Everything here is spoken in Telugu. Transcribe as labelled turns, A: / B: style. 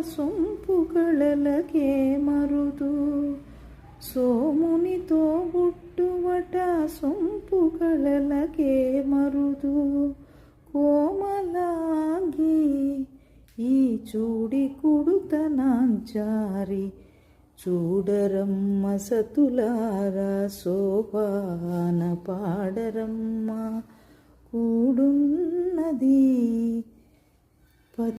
A: సొంపుగళలకే మరుదు. సోమునితో బుట్టువట సొంపుగళలకే మరుదు. కోమలాగి ఈ చూడి కుడుతనాంచారి చూడరమ్మ సతులారా శోభాన పాడరమ్మ. కూడున్నది